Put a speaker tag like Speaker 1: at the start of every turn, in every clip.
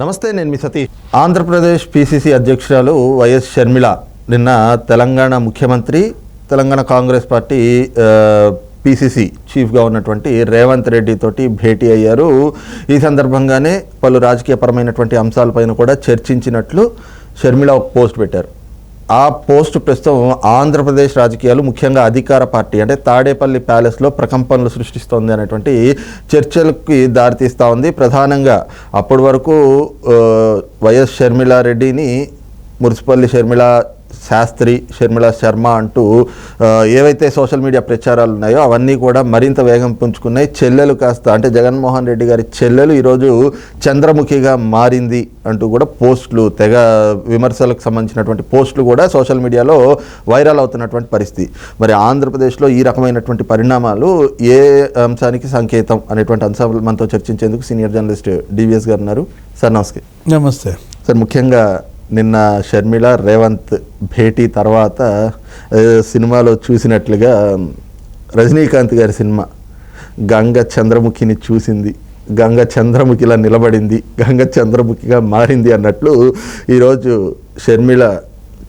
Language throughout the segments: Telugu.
Speaker 1: నమస్తే నేను మీ సతీష్. ఆంధ్రప్రదేశ్ పిసిసి అధ్యక్షురాలు వైఎస్ షర్మిళ నిన్న తెలంగాణ ముఖ్యమంత్రి తెలంగాణ కాంగ్రెస్ పార్టీ పిసిసి చీఫ్గా ఉన్నటువంటి రేవంత్ రెడ్డి తోటి భేటీ అయ్యారు. ఈ సందర్భంగానే పలు రాజకీయపరమైనటువంటి అంశాలపైన కూడా చర్చించినట్లు షర్మిళ ఒక పోస్ట్ పెట్టారు. ఆ పోస్ట్ ప్రస్తుతం ఆంధ్రప్రదేశ్ రాజకీయాలు ముఖ్యంగా అధికార పార్టీ అంటే తాడేపల్లి ప్యాలెస్లో ప్రకంపనలు సృష్టిస్తోంది అనేటువంటి చర్చలకి దారితీస్తూ ఉంది. ప్రధానంగా అప్పటి వరకు వైఎస్ షర్మిలారెడ్డిని మురిసిపల్లి షర్మిల శాస్త్రి షర్మిల శర్మ అంటూ ఏవైతే సోషల్ మీడియా ప్రచారాలు ఉన్నాయో అవన్నీ కూడా మరింత వేగం పుంజుకున్నాయి. చెల్లెలు కాస్త అంటే జగన్మోహన్ రెడ్డి గారి చెల్లెలు ఈరోజు చంద్రముఖిగా మారింది అంటూ కూడా పోస్టులు తెగ విమర్శలకు సంబంధించినటువంటి పోస్టులు కూడా సోషల్ మీడియాలో వైరల్ అవుతున్నటువంటి పరిస్థితి. మరి ఆంధ్రప్రదేశ్లో ఈ రకమైనటువంటి పరిణామాలు ఏ అంశానికి సంకేతం అనేటువంటి అంశాలు మనతో చర్చించేందుకు సీనియర్ జర్నలిస్ట్ డివిఎస్ గారు ఉన్నారు. సార్ నమస్తే.
Speaker 2: నమస్తే.
Speaker 1: సార్ ముఖ్యంగా నిన్న షర్మిల రేవంత్ భేటీ తర్వాత సినిమాలో చూసినట్లుగా రజనీకాంత్ గారి సినిమా గంగ చంద్రముఖిని చూసింది. గంగ చంద్రముఖిలా నిలబడింది. గంగ చంద్రముఖిగా మారింది అన్నట్లు ఈరోజు షర్మిల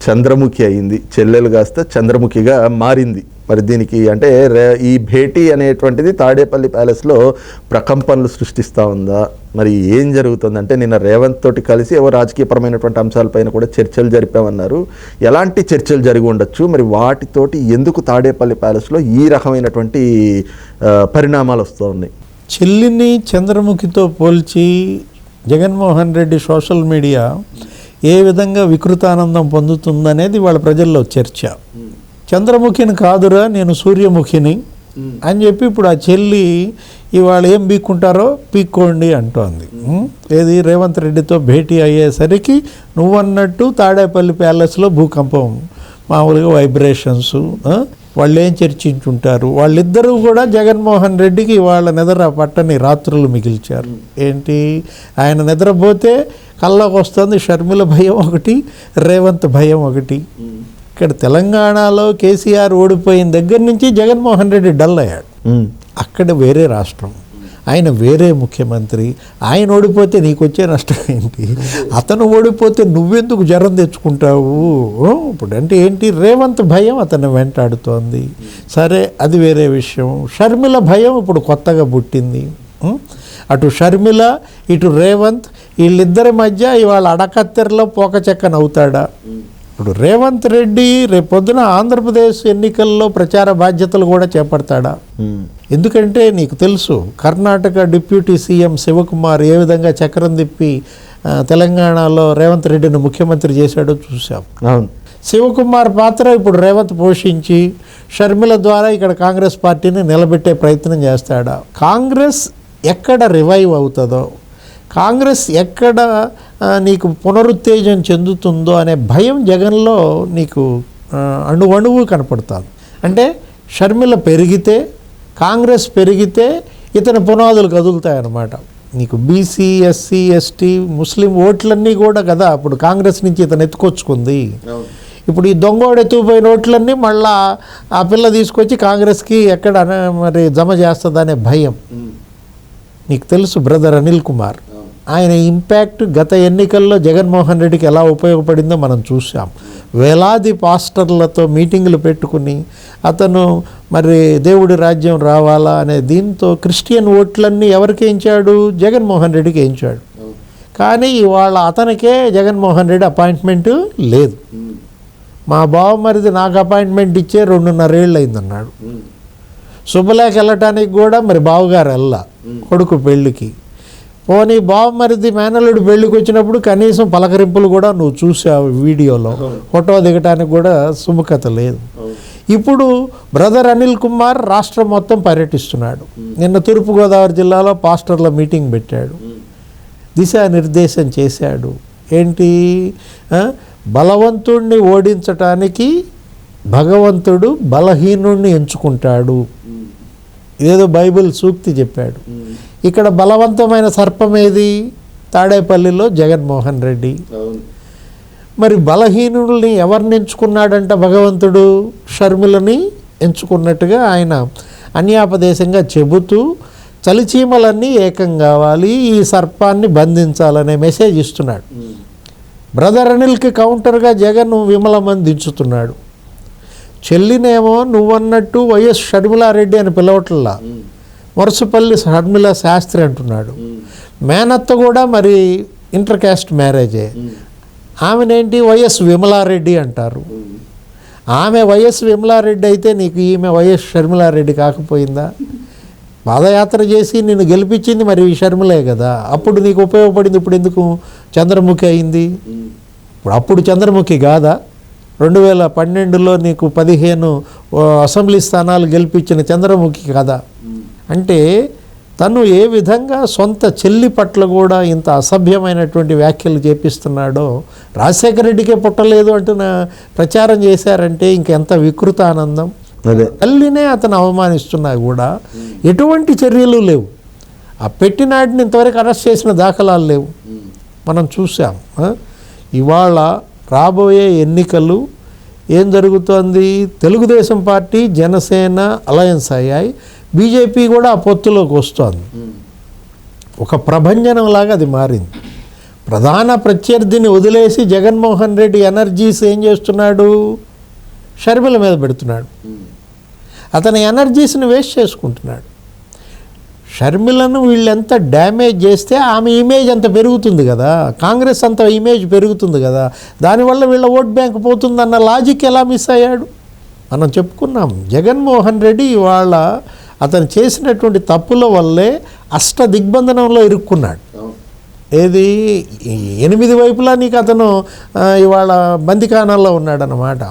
Speaker 1: చంద్రముఖి అయింది. చెల్లెలు కాస్త చంద్రముఖిగా మారింది. మరి దీనికి అంటే రే- ఈ భేటీ అనేటువంటిది తాడేపల్లి ప్యాలెస్లో ప్రకంపనలు సృష్టిస్తూ ఉందా? మరి ఏం జరుగుతుంది? అంటే నిన్న రేవంత్ తోటి కలిసి ఏవో రాజకీయపరమైనటువంటి అంశాలపైన కూడా చర్చలు జరిపామన్నారు. ఎలాంటి చర్చలు జరిగి ఉండొచ్చు? మరి వాటితోటి ఎందుకు తాడేపల్లి ప్యాలెస్లో ఈ రకమైనటువంటి పరిణామాలు వస్తూ ఉన్నాయి
Speaker 2: చెల్లిని చంద్రముఖితో పోల్చి జగన్మోహన్ రెడ్డి సోషల్ మీడియా ఏ విధంగా వికృతానందం పొందుతుందనేది వాళ్ళ ప్రజల్లో చర్చ. చంద్రముఖిని కాదురా నేను సూర్యముఖిని అని చెప్పి ఇప్పుడు ఆ చెల్లి ఇవాళ ఏం పీక్కుంటారో పీక్కోండి అంటోంది? ఏది? రేవంత్ రెడ్డితో భేటీ అయ్యేసరికి నువ్వన్నట్టు తాడేపల్లి ప్యాలెస్లో భూకంపం మామూలుగా వైబ్రేషన్స్ వాళ్ళు ఏం చర్చించుంటారు? వాళ్ళిద్దరూ కూడా జగన్మోహన్ రెడ్డికి వాళ్ళ నిద్ర పట్టని రాత్రులు మిగిల్చారు. ఏంటి? ఆయన నిద్రపోతే కళ్ళకు వస్తుంది షర్మిల భయం ఒకటి రేవంత్ భయం ఒకటి. ఇక్కడ తెలంగాణలో కేసీఆర్ ఓడిపోయిన దగ్గర నుంచి జగన్మోహన్ రెడ్డి డల్ అయ్యాడు. అక్కడ వేరే రాష్ట్రం. ఆయన వేరే ముఖ్యమంత్రి. ఆయన ఓడిపోతే నీకు వచ్చే నష్టం ఏంటి? అతను ఓడిపోతే నువ్వెందుకు జ్వరం తెచ్చుకుంటావు? ఇప్పుడు అంటే ఏంటి? రేవంత్ భయం అతను వెంటాడుతోంది. సరే అది వేరే విషయం. షర్మిల భయం ఇప్పుడు కొత్తగా పుట్టింది? అటు షర్మిల ఇటు రేవంత్ వీళ్ళిద్దరి మధ్య ఇవాళ అడకత్తెరలో పోక చెక్కన అవుతాడా ఇప్పుడు రేవంత్ రెడ్డి రేపొద్దున ఆంధ్రప్రదేశ్ ఎన్నికల్లో ప్రచార బాధ్యతలు కూడా చేపడతాడా? ఎందుకంటే నీకు తెలుసు కర్ణాటక డిప్యూటీ సీఎం శివకుమార్ ఏ విధంగా చక్రం తిప్పి తెలంగాణలో రేవంత్ రెడ్డిని ముఖ్యమంత్రి చేశాడో చూసాం
Speaker 1: అవును.
Speaker 2: శివకుమార్ పాత్ర ఇప్పుడు రేవంత్ పోషించి షర్మిల ద్వారా ఇక్కడ కాంగ్రెస్ పార్టీని నిలబెట్టే ప్రయత్నం చేస్తాడా? కాంగ్రెస్ ఎక్కడ రివైవ్ అవుతుందో కాంగ్రెస్ ఎక్కడ నీకు పునరుత్తేజం చెందుతుందో అనే భయం జగన్లో నీకు అణువణువు కనపడుతుంది. అంటే షర్మిల పెరిగితే కాంగ్రెస్ పెరిగితే ఇతని పునాదులు కదులుతాయన్నమాట. నీకు బీసీ ఎస్సీ ఎస్టీ ముస్లిం ఓట్లన్నీ కూడా కదా అప్పుడు కాంగ్రెస్ నుంచి ఇతను ఎత్తుకొచ్చుకుంది. ఇప్పుడు ఈ దొంగోడు ఎత్తుకుపోయిన ఓట్లన్నీ మళ్ళా ఆ పిల్ల తీసుకొచ్చి కాంగ్రెస్కి ఎక్కడ మరి జమ చేస్తుందనే భయం. నీకు తెలుసు బ్రదర్ అనిల్ కుమార్. ఆయన ఇంపాక్ట్ గత ఎన్నికల్లో జగన్మోహన్ రెడ్డికి ఎలా ఉపయోగపడిందో మనం చూసాం వేలాది పాస్టర్లతో మీటింగులు పెట్టుకుని అతను మరి దేవుడి రాజ్యం రావాలా అనే దీంతో క్రిస్టియన్ ఓట్లన్నీ ఎవరికి వేయించాడు జగన్మోహన్ రెడ్డికి వేయించాడు కానీ ఇవాళ అతనికే జగన్మోహన్ రెడ్డి అపాయింట్మెంట్ లేదు. మా బావమరిది నాకు అపాయింట్మెంట్ ఇచ్చే రెండున్నరేళ్ళు అయిందన్నాడు శుభలేఖ వెళ్ళటానికి కూడా మరి బావగారు వెళ్ళ. కొడుకు పెళ్ళికి. పోనీ బావమరిది మేనల్లుడు పెళ్ళికి వచ్చినప్పుడు కనీసం పలకరింపులు కూడా నువ్వు చూసావు వీడియోలో. ఫోటో దిగటానికి కూడా సుముఖత లేదు. ఇప్పుడు బ్రదర్ అనిల్ కుమార్ రాష్ట్రం మొత్తం పర్యటిస్తున్నాడు. నిన్న తూర్పుగోదావరి జిల్లాలో పాస్టర్ల మీటింగ్ పెట్టాడు. దిశానిర్దేశం చేశాడు. ఏంటి? బలవంతుణ్ణి ఓడించటానికి భగవంతుడు బలహీనుణ్ణి ఎంచుకుంటాడు. ఇదేదో బైబిల్ సూక్తి చెప్పాడు. ఇక్కడ బలవంతమైన సర్పం ఏది? తాడేపల్లిలో జగన్మోహన్ రెడ్డి. మరి బలహీనుల్ని ఎవరిని ఎంచుకున్నాడంట భగవంతుడు? షర్మిలని ఎంచుకున్నట్టుగా ఆయన అన్యాపదేశంగా చెబుతూ చలిచీమలన్నీ ఏకం కావాలి ఈ సర్పాన్ని బంధించాలనే మెసేజ్ ఇస్తున్నాడు. బ్రదర్ అనిల్కి కౌంటర్గా జగన్ విమలమని దించుతున్నాడు చెల్లినేమో నువ్వన్నట్టు వైఎస్ షర్మిలారెడ్డి అని పిలవట్లా వరుసపల్లి షర్మిల శాస్త్రి అంటున్నాడు. మేనత్త కూడా మరి ఇంటర్ క్యాస్ట్ మ్యారేజే ఆమెనేంటి? వైఎస్ విమలారెడ్డి అంటారు. ఆమె వైఎస్ విమలారెడ్డి అయితే నీకు ఈమె వైఎస్ షర్మిలారెడ్డి కాకపోయిందా? పాదయాత్ర చేసి నిన్ను గెలిపించింది మరి ఈ షర్మిలే కదా. అప్పుడు నీకు ఉపయోగపడింది ఇప్పుడు ఎందుకు? చంద్రముఖి అయింది. ఇప్పుడు అప్పుడు చంద్రముఖి కాదా? రెండు వేల పన్నెండులో నీకు పదిహేను అసెంబ్లీ స్థానాలు గెలిపించిన చంద్రముఖి కాదా. అంటే తను ఏ విధంగా సొంత చెల్లి పట్ల కూడా ఇంత అసభ్యమైనటువంటి వ్యాఖ్యలు చేపిస్తున్నాడో రాజశేఖర రెడ్డికే పుట్టలేదు అంటున్న ప్రచారం చేశారంటే ఇంకెంత వికృత ఆనందం.
Speaker 1: అదే.
Speaker 2: తల్లినే అతను అవమానిస్తున్నా కూడా ఎటువంటి చర్యలు లేవు. ఆ పెట్టినాటిని ఇంతవరకు అరెస్ట్ చేసిన దాఖలాలు లేవు. మనం చూసాం? ఇవాళ రాబోయే ఎన్నికలు ఏం జరుగుతోంది? తెలుగుదేశం పార్టీ జనసేన అలయన్స్ అయ్యాయి. బీజేపీ కూడా ఆ పొత్తులోకి వస్తోంది. ఒక ప్రభంజనంలాగా అది మారింది. ప్రధాన ప్రత్యర్థిని వదిలేసి జగన్మోహన్ రెడ్డి ఎనర్జీస్ ఏం చేస్తున్నాడు? షర్మిల మీద పెడుతున్నాడు. అతని ఎనర్జీస్ని వేస్ట్ చేసుకుంటున్నాడు. షర్మిలను వీళ్ళెంత డ్యామేజ్ చేస్తే ఆమె ఇమేజ్ అంత పెరుగుతుంది కదా. కాంగ్రెస్ అంత ఇమేజ్ పెరుగుతుంది కదా. దానివల్ల వీళ్ళ ఓట్ బ్యాంక్ పోతుందన్న లాజిక్ ఎలా మిస్ అయ్యాడు? మనం చెప్పుకున్నాం జగన్మోహన్ రెడ్డి ఇవాళ అతను చేసినటువంటి తప్పుల వల్లే అష్ట దిగ్బంధనంలో ఇరుక్కున్నాడు ఏది ఎనిమిది వైపులా నీకు అతను ఇవాళ బందికానాల్లో ఉన్నాడనమాట?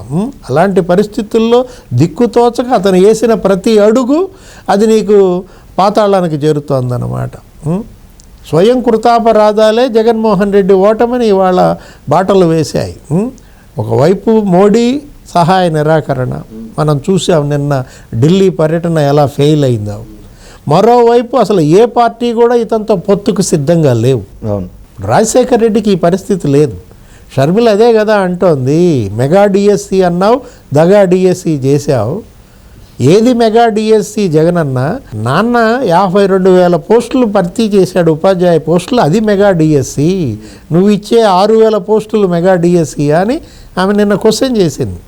Speaker 2: అలాంటి పరిస్థితుల్లో దిక్కుతోచక అతను వేసిన ప్రతి అడుగు అది నీకు పాతాళానికి చేరుతోందన్నమాట ఉం? స్వయం కృతాపరాధాలే జగన్మోహన్ రెడ్డి ఓటమిని ఇవాళ బాటలు వేశాయి? ఒకవైపు మోడీ సహాయ నిరాకరణ. మనం చూసాం నిన్న ఢిల్లీ పర్యటన ఎలా ఫెయిల్ అయిందో. మరోవైపు అసలు ఏ పార్టీ కూడా ఇతనితో పొత్తుకు సిద్ధంగా లేవు.
Speaker 1: అవును.
Speaker 2: రాజశేఖర రెడ్డికి ఈ పరిస్థితి లేదు. షర్మిల అదే కదా అంటోంది మెగా డిఎస్సి అన్నావు దగా డిఎస్సి చేశావు. ఏది మెగా డిఎస్సి జగనన్న? నాన్న యాభై రెండు వేల పోస్టులు భర్తీ చేశాడు ఉపాధ్యాయ పోస్టులు అది మెగా డిఎస్సి. నువ్వు ఇచ్చే ఆరు వేల పోస్టులు మెగా డిఎస్సి అని ఆమె నిన్న క్వశ్చన్ చేసింది.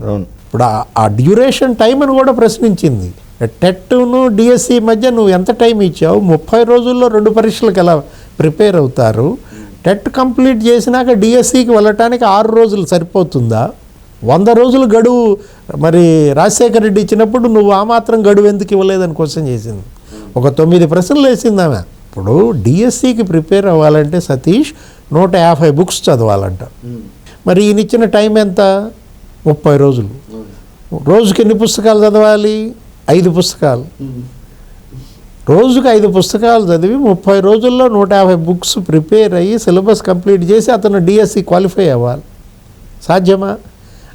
Speaker 1: అవును.
Speaker 2: ఇప్పుడు ఆ- డ్యూరేషన్ టైం అని కూడా ప్రశ్నించింది. టెట్ను డిఎస్సి మధ్య నువ్వు ఎంత టైం ఇచ్చావు? ముప్పై రోజుల్లో రెండు పరీక్షలకు ఎలా ప్రిపేర్ అవుతారు? టెట్ కంప్లీట్ చేసినాక డిఎస్సికి వెళ్ళటానికి ఆరు రోజులు సరిపోతుందా? వంద రోజులు గడువు మరి రాజశేఖర రెడ్డి ఇచ్చినప్పుడు నువ్వు ఆ మాత్రం గడువు ఎందుకు ఇవ్వలేదని క్వశ్చన్ చేసింది. ఒక తొమ్మిది ప్రశ్నలు వేసింది ఆమె. ఇప్పుడు డిఎస్సికి ప్రిపేర్ అవ్వాలంటే సతీష్ నూట యాభై బుక్స్ చదవాలంట. మరి ఈయన ఇచ్చిన టైం ఎంత? ముప్పై రోజులు. రోజుకి ఎన్ని పుస్తకాలు చదవాలి? ఐదు పుస్తకాలు. రోజుకి ఐదు పుస్తకాలు చదివి ముప్పై రోజుల్లో నూట యాభై బుక్స్ ప్రిపేర్ అయ్యి సిలబస్ కంప్లీట్ చేసి అతను డిఎస్సి క్వాలిఫై అవ్వాలి. సాధ్యమా?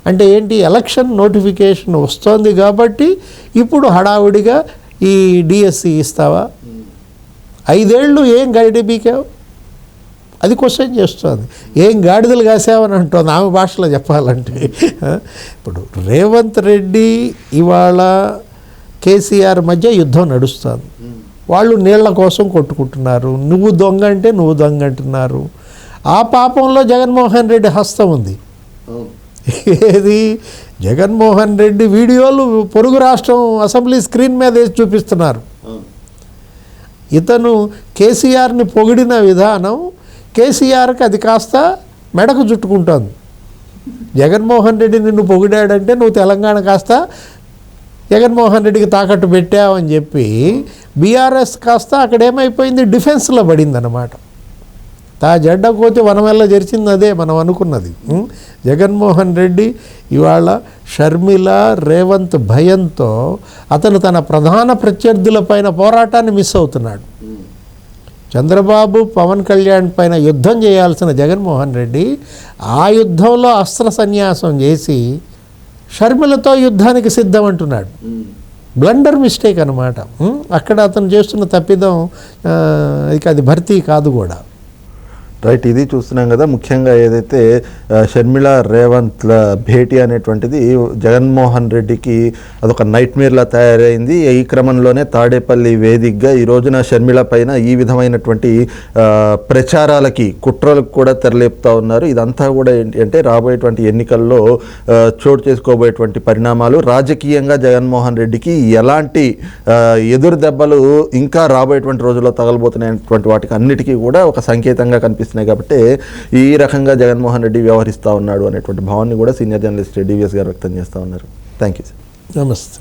Speaker 2: అంటే ఏంటి? ఎలక్షన్ నోటిఫికేషన్ వస్తోంది కాబట్టి ఇప్పుడు హడావుడిగా ఈ డిఎస్సి ఇస్తావా? ఐదేళ్ళు ఏం గైడ్ బీకావు అది క్వశ్చన్ చేస్తుంది. ఏం గాడిదలు కాసావని అంటుంది. ఆమె భాషలో చెప్పాలంటే. ఇప్పుడు రేవంత్ రెడ్డి ఇవాళ కేసీఆర్ మధ్య యుద్ధం నడుస్తుంది. వాళ్ళు నీళ్ళ కోసం కొట్టుకుంటున్నారు. నువ్వు దొంగ అంటే నువ్వు దొంగ అంటున్నారు. ఆ పాపంలో జగన్మోహన్ రెడ్డి హస్తం ఉంది. ఏది? జగన్మోహన్ రెడ్డి వీడియోలు పొరుగు రాష్ట్రం అసెంబ్లీ స్క్రీన్ మీద వేసి చూపిస్తున్నారు. ఇతను కేసీఆర్ని పొగిడిన విధానం కేసీఆర్కి అది కాస్త మెడకు చుట్టుకుంటోంది. జగన్మోహన్ రెడ్డి నిన్ను పొగిడాడంటే నువ్వు తెలంగాణ కాస్త జగన్మోహన్ రెడ్డికి తాకట్టు పెట్టావని చెప్పి బీఆర్ఎస్ కాస్త అక్కడ ఏమైపోయింది డిఫెన్స్లో పడిందనమాట తా జెండ కోతి వనమెల్ల జరిచింది అదే మనం అనుకున్నది. జగన్మోహన్ రెడ్డి ఇవాళ షర్మిల రేవంత్ భయంతో అతను తన ప్రధాన ప్రత్యర్థుల పైన పోరాటాన్ని మిస్ అవుతున్నాడు. చంద్రబాబు పవన్ కళ్యాణ్ పైన యుద్ధం చేయాల్సిన జగన్మోహన్ రెడ్డి ఆ యుద్ధంలో అస్త్ర సన్యాసం చేసి షర్మిలతో యుద్ధానికి సిద్ధం అంటున్నాడు బ్లండర్ మిస్టేక్ అనమాట అక్కడ అతను చేస్తున్న తప్పిదం ఇక అది భర్తీ కాదు కూడా.
Speaker 1: రైట్ ఇది చూస్తున్నాం కదా ముఖ్యంగా ఏదైతే షర్మిళ రేవంత్ల భేటీ అనేటువంటిది జగన్మోహన్ రెడ్డికి అదొక నైట్ మేర్లా తయారైంది. ఈ క్రమంలోనే తాడేపల్లి వేదికగా ఈ రోజున షర్మిళ పైన ఈ విధమైనటువంటి ప్రచారాలకి కుట్రలకు కూడా తెరలేపుతా ఉన్నారు. ఇదంతా కూడా ఏంటి అంటే రాబోయేటువంటి ఎన్నికల్లో చోటు చేసుకోబోయేటువంటి పరిణామాలు రాజకీయంగా జగన్మోహన్ రెడ్డికి ఎలాంటి ఎదురు దెబ్బలు ఇంకా రాబోయేటువంటి రోజుల్లో తగలబోతున్నటువంటి వాటికి అన్నిటికీ కూడా ఒక సంకేతంగా కనిపిస్తుంది. కనిపిస్తున్నాయి కాబట్టి ఈ రకంగా జగన్మోహన్ రెడ్డి వ్యవహరిస్తూ ఉన్నాడు అనేటువంటి భావాన్ని కూడా సీనియర్ జర్నలిస్ట్ డివిఎస్ గారు వ్యక్తం చేస్తూ ఉన్నారు. Thank you sir.
Speaker 2: నమస్తే.